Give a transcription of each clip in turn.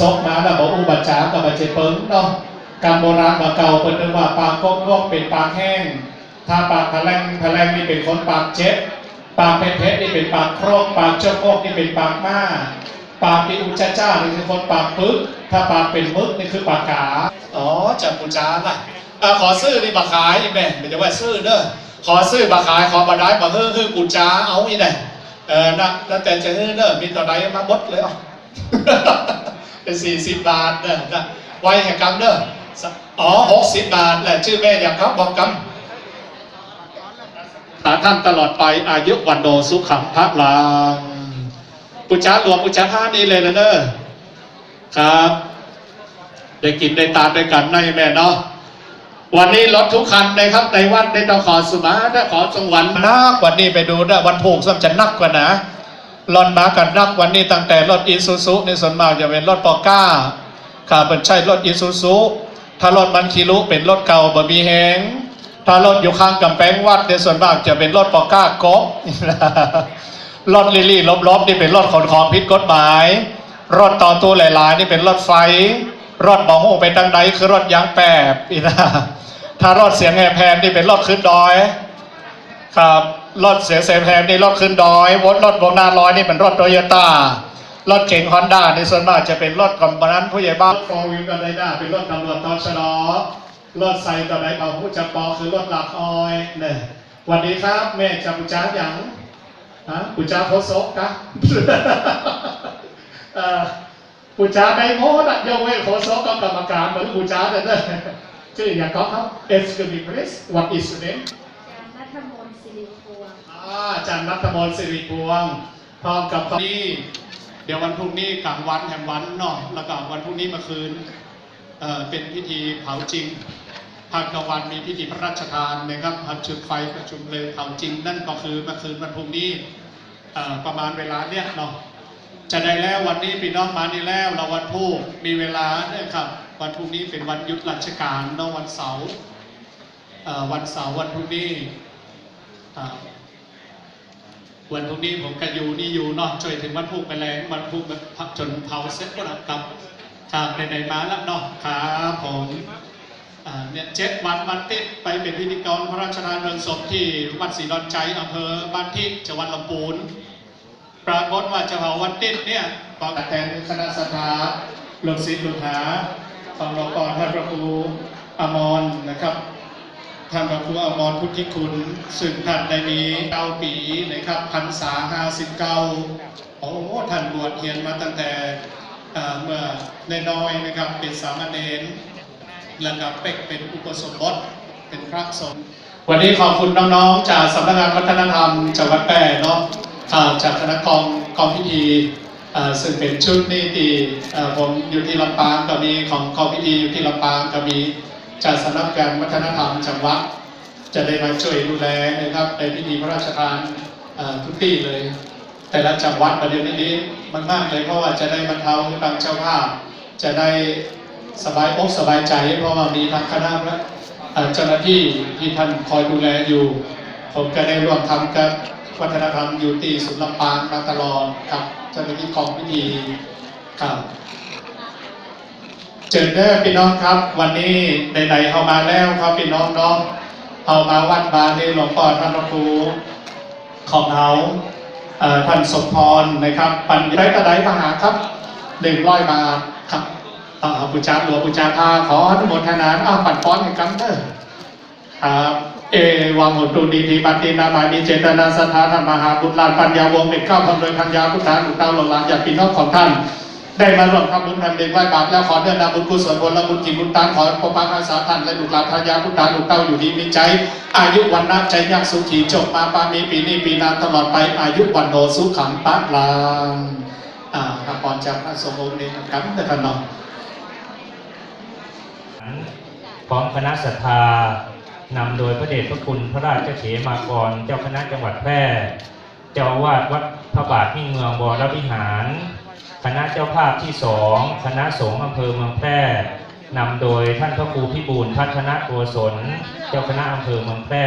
ซกมาแล้วบอกอุบัจจากับบาเจเปิงเนาะกรรมโบราณมาเก่าเป็นนึกว่าปากกกกเป็นปากแห้ง ถ้าปากพแลงพะแลงนี่เป็นคนปากเจ็บปากเพชรนี่เป็นปากโครกปากเจ้าโคกนี่เป็นปากม้าปากที่อุจจาจ้านี่คือคนปากปึกถ้าปากเป็นมึกนี่คือปากกาอ๋อจากอุจจาน่ะขอซื้อนี่มาขายอีแม่ไม่จะว่าซื้อเด้อขอซื้อมาขายขอมาได้มาเฮ้อเฮ้อกุญจาเอาอีไหนเออนะแล้วแต่จะเฮ้อเด้อมีต่อใดมาบดเลยอะ เป็นสี่สิบบาทเด้อนะไว้แห่งกรรมเด้อสอ๋อหกสิบบาทแหละชื่อแม่อย่างครับบอกกรรมหาท่านตลอดไปอายุวันโนสุขังพระลังปุจจาหลวงปุจจาท่านี้เลยนะเด้อครับ ได้กินได้ตามได้กันนแม่เนาะวันนี้รถทุกคันนะครับในวัดในตะขอสุมาถ้าขอสวรรค์นักวันนี้ไปดูนะวันผูกซ้ำจะนักกว่านะ รถมากันนักวันนี้ตั้งแต่รถอีซูซุในส่วนมากจะเป็นรถปอก้าขาเป็นใช่รถอีซูซุถ้ารถมันคิรุเป็นรถเก่าบะมีแหงถ้ารถอยู่ข้างกำแพงวัดในส่วนมากจะเป็นรถปอก้าก๊อกรถลิลี่ลบๆนี่เป็นรถขนของผิดกฎหมาย รถต่อตัวหลายๆ นี่เป็นรถไฟ รถบองหูไปทางใดคือรถยางแปบอีนะถ้ารถเสียงแหบแพนนี่เป็นรถขึ้นดอย ครับ รถเสียงแหบแพนนี่รถขึ้นดอยวรถวงนาลอยนี่เป็นรถโตโยต้ารถเก๋งฮอนด้าในส่วนมากจะเป็นรถกำนันผู้ใหญ่บ้านฟอร์วิวกันได้ด้าเป็นรถตำรวจตชดรถไซต่อไหนเอาผู้จับปอคือรถหลักออยเนี่ยวันนี้ครับ แม่จำจ้าอย่างฮะปุจจาโพสกกะเอ่อปุจจาไดโมดอะยกเว้นโคสกกับกรรมการเหมือนปุจจาแต่เด้อชื่ออย่างก็ครับ Excuse me please what is your name จารย์นัทมนสิริพวงพร้อมกับนี่เดี๋ยววันพรุ่งนี้กลางวันแห่งวันเนาะแล้วก็วันพรุ่งนี้มื่อคืนเอ่อเป็นพิธีเผาจริงภาคกลางวันมีพิธีพระราชทานนะครับพันจุดไฟประชุมเลยเผาจริง นั่นก็คือเมื่อคืนวันพรุ่งนี้ประมาณเวลาเนี้ยเนาะจะได้แล้ววันนี้พี่น้องมานี่แล้วเราวันพุธมีเวลาเนี่ยครับวันพรุ่งนี้เป็นวันหยุดราชการเนาะวันเสาร์วันเสาร์วันพรุ่งนี้ วันพรุ่งนี้ผมก็อยู่นี่อยู่เนาะช่วยถึงวันพุธไปแล้ววันพุธมันพักจนเผาเสร็จก็แล้วครับครับไหนมาแล้วเนาะครับผมเนี่ยเจ็ดวันวันติดไปเป็นพิธีกรพระราชทานเพลิงศพที่วัดศรีดอนใจอำเภอบ้านทิจังหวัดลำพูนปรากฏว่าจะเผาวันติดเนี่ยปอกแทนคณะสถาลูกศิษย์ลูกหาของหลวงพ่อท่านพระครูอมรนะครับ ท่านพระครูอมรพุทธิคุณซึ่งท่านได้มีเก้าปีนะครับพรรษาห้าสิบเก้าโอ้ท่านบวชเรียนมาตั้งแต่เมื่อในน้อยนะครับเป็นสามเณรแล้วก็เป็กเป็นอุปสมบทเป็นพระสงฆ์วันนี้ขอบคุณน้องๆ จากสำนักงานวัฒนธรรมจังหวัดแพร่เนาะจากคณะกองกองพิธีอ่าซึ่งเป็นชุดนี่ที่อ่าผมอยู่ที่ลำปางก็มีของกองพิธีอยู่ที่ลำปางก็มี จากสำนักงานวัฒนธรรมจังหวัดจะได้มาช่วยดูแลนะครับในพิธีพระราชทานทุกที่เลย แต่ละจังหวัดประเด็นนี้มันมากเลยเพราะว่าจะได้บรรเทาให้ทางเจ้าภาพ จะได้สบายอกสบายใจ เพราะว่ามีทางคณะและเจ้าหน้าที่ที่ท่านคอยดูแลอยู่ ผมก็ได้ร่วมทำกับวัฒนธรรมอยู่ที่ศูนย์ลำปางมาตลอดกับเจ้าหน้าที่กองพิธีครับ เจอเด้อพี่น้องครับ วันนี้ไหนๆเข้ามาแล้วครับพี่น้องเน้องเอามาวัดบาลีหลวงพ่อท่านพระครูของเขาท่านสมพรนะครับ ปัญญาตะไดมหาครับหนึ่งร้อยบาทครับเอาเอาปุจจาหลวงปุจจาภาขออนุโมทนาเอาปัดป้อนให้กันเด้อครับเอวังหุตุดีทีปฏินามามีเจตนาสถาธรรมหาบุตรลานปัญญาวงศ์เป็นข้าวคำโดยพัญญาพุทธานุตาหลงหลานจากพี่น้องของท่าน ได้มาร่วมทำบุญทำเด็กไหว้บาปแล้วขอเดินนำบุญกุศลผลบุญจิตบุญตานขอปกปักรักษาท่านและลูกหลานพัญญาพุทธานุเต้าอยู่ดีมีใจ อายุวันนะใจยั่งสุขีจบมาปามีปีนี้ปีนานตลอดไปอายุวันโนสุขังปะลางอ่าถ้าก่อจากพระสงฆ์องค์นี้กันเด้อท่านนาะพร้อมคณะศรัทธานำโดยพระเดชพระคุณพระราชเขมากร เจ้าคณะจังหวัดแพร่ เจ้าอาวาดวัดพระบาทมิ่งเมืองบวรวิหาร คณะเจ้าภาพที่สองคณะสงฆ์อำเภอเมืองแพร่นำโดยท่านพระครูพิบูลพัฒนโกศลเจ้าคณะอำเภอเมืองแพร่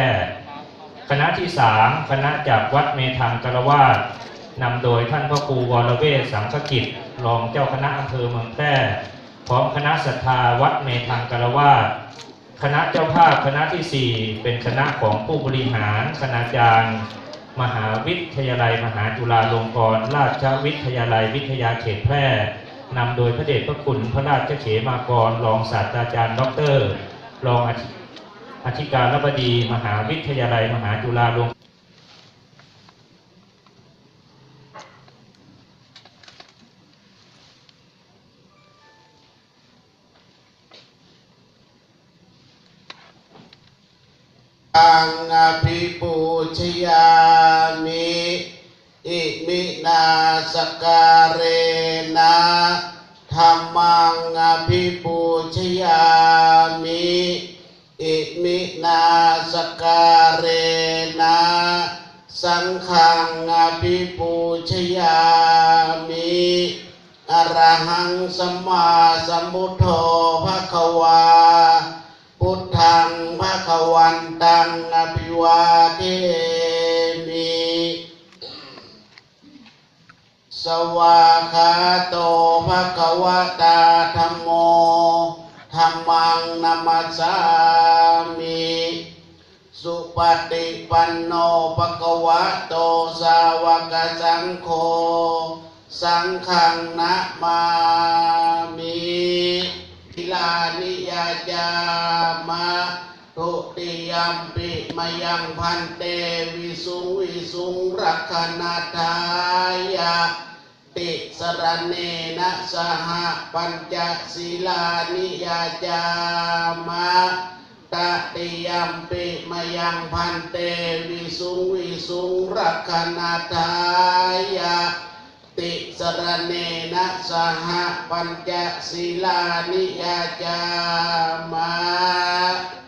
คณะที่สามคณะจากวัดเมธังกรวาสนำโดยท่านพระครูวรเวศสังฆกิจ รองเจ้าคณะอำเภอเมืองแพร่พร้อมคณะศรัทธาวัดเมธังกรวาสคณะเจ้าภาพคณะที่4เป็นคณะของผู้บริหารคณาจารย์ มหาวิทยาลัย มหาจุฬาลงกรณราชวิทยาลัยวิทยาเขตแพร่นำโดยพระเดชพระคุณพระราชเขมากรรองศาสตราจารย์ด็อกเตอร์รองอธิการรัฐบดี มหาวิทยาลัย มหาจุฬาลง อังอภิปูชยามิอิมินาสการเรนะธรรมังอภิปูชยามิอิมินาสการเรนะสังฆังอภิปูชยามิอรหังสัมมาสัมพุทโธภะคะวา วันตังอภิวาเทมิสวาคาโตภะคะวะตาธัมโมธัมมังนัมสสามิสุปฏิปันโนภะคะวะโตสาวกสังโฆสังฆังนะมามิทิลานิยาจามะ ทุติยมปิมายังพันเตวิสุงวิสุงรักขณาทายาติสรณเนนะสหปัญจศีลานิยาจามะตติยมปิมายังพันเตวิสุงวิสุงรักขณาทายาติสรณเนนะสหปัญจศีลานิยาจามะนะ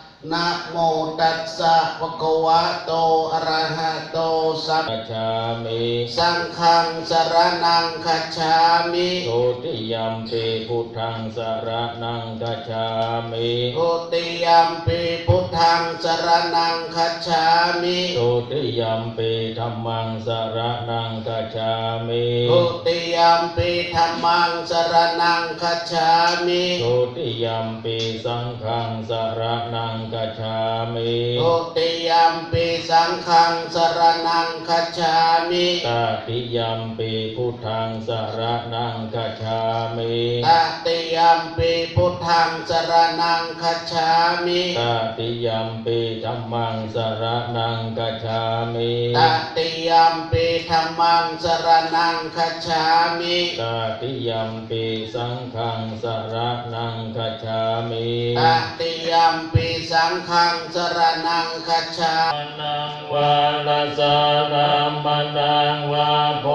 นะโมตัสสะภะคะวะโตอะระหะโตสัมกัจฉามิสังฆังสรนังคัจฉามิโตติยัมปิพุทธังสรณังกัจฉามิทุติยัมปิพุทธังสรนังคัจฉามิโตติยัมปิธัมมังสรณังกัจฉามิทุติยัมปิธัมมังสรนังคัจฉามิโตติยัมปิสังฆังสรณังกัจฉามิทุติยัมปิสังฆังสรนังคัจฉามิตติยัมปิพุทธังสรณังกัจฉามิตติยัมปิพุทธังสรนังคัจฉามิตติยัมปิธัมมังสรณังกัจฉามิตติยัมปิธัมมังสรนังคัจฉามิตติยัมปิสังฆังสรณังกัจฉามิตติยัมปิสัังฆังสรนังคัจฉานังวาลาสานัมมนังวาโพ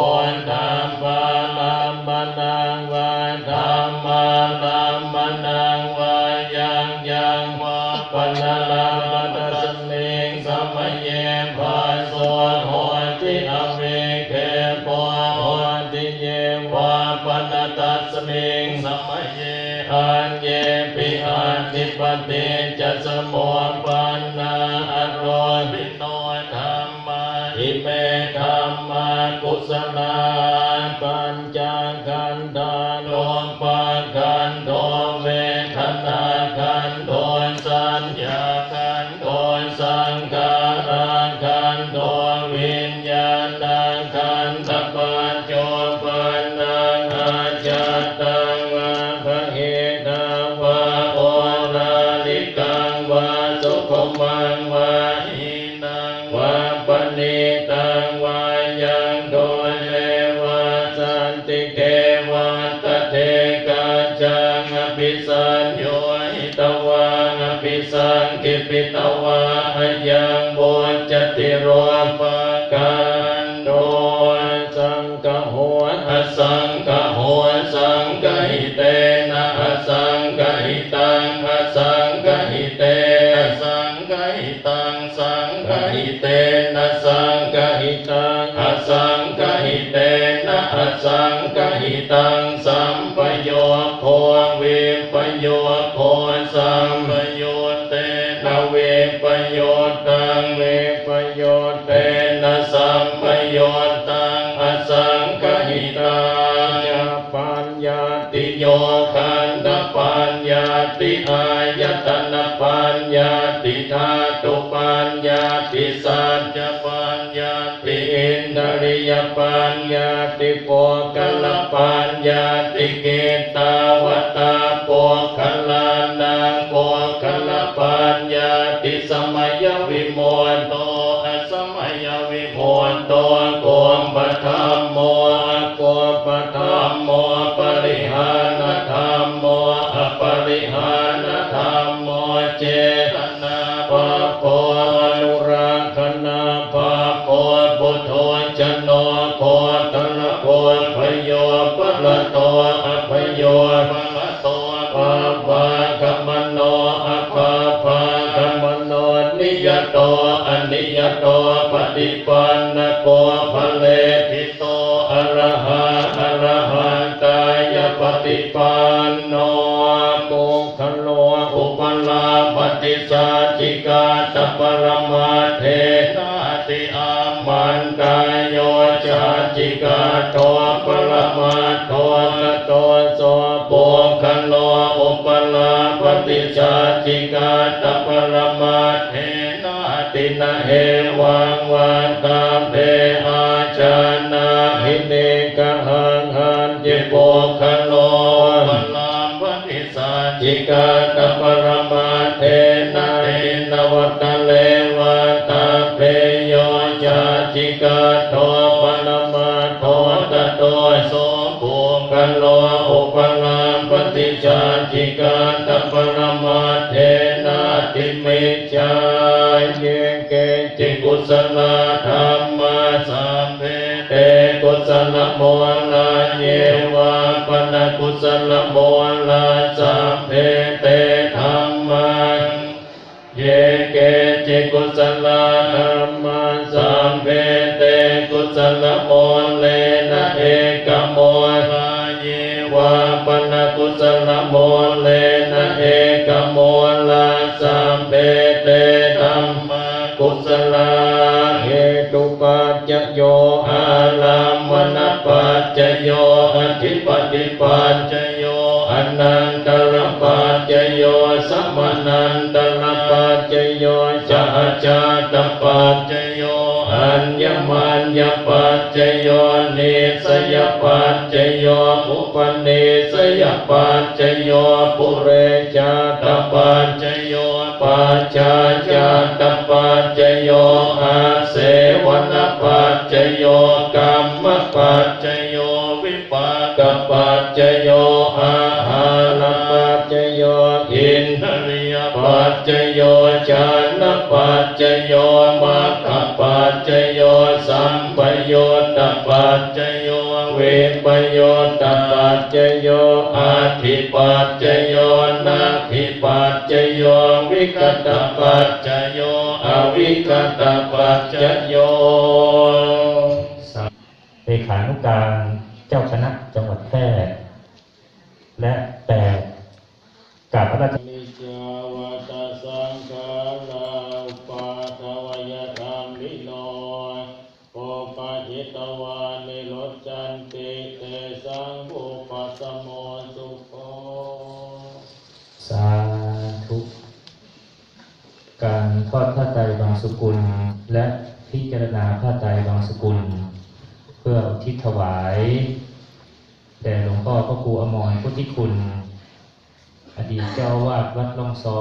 ธัมปานัมมนังวาธรรมานัมมนังวายังยังวาปนะลามัตสมิงสมัยเยภาโสโหอนติอเวเคปะโหติเยวาปนะตัสมิงสมัยเยอันเยปิอันติปติ จะสม สังกเต นตปัญญาติอายตนะปัญญาติธาตุปัญญาติสัจจปัญญาติอินทริยปัญญาติ ธรรมโมเจตนาปะโพอนุรักขณาปะโพพุทโธจโนโพตระโพพโยปะละโตอภโยปะละโตปะปะกัมมโนอภะปะกัมมโนนิยโตอนิยโตปฏิปันิสัจจิกาตปรมาเทนาติอามันกายโยจาจิกาตัวปรมาตัวกัตโสโปคโลอุปลาปฏิสัจจิกาตปรมาเทนาตินะเอวังวันตา จิกาโตปนมาโทตโตโสภูกันโลอุปลาปฏิจาจิกาตปรมาเทนะติมิจายเยเกจิกุสลธรรมะสัมเพเตกุสลโมลาเยวะปนกุสลโมลาสัมเพเตธรรมังเยเกจิกุสลธ ปัจจโยอธิปติปัจจโยอนันตรปัจจโยสัมมานันตรปัจจโยจะจาตปัจจโยอัญญมัญญปัจจโยเนสยปัจจโยอุปเนสยปัจจโยปุเรจาตปัจจโยปัจจาจาตปัจจโย ปัจจโยอาหารปัจจโยอินทริยปัจจโยจานปัจจโยมัคคปัจจโยสัมปโยตปัจจโยเวปโยตปัจจโยอาทิปัจจโยนาทิปัจจโยวิกตปัจจโยอวิกตปัจจโยเลขานุการเจ้าคณะ จังหวัดแพร่และแปดกาบพระราชนิจาวัตสังฆาลาปาทวยธรรมิโนโอปะหิตวานิรจันติเตสังบุปัสโมสุโขสาธุการทอดผ้าไตรบางสกุล และพิจารณาผ้าไตรบางสกุล เพื่อทิศถวาย แต่หลวงพ่อพระครูอมรพุทธิคุณ อดีตเจ้าวาดวัดลองซอ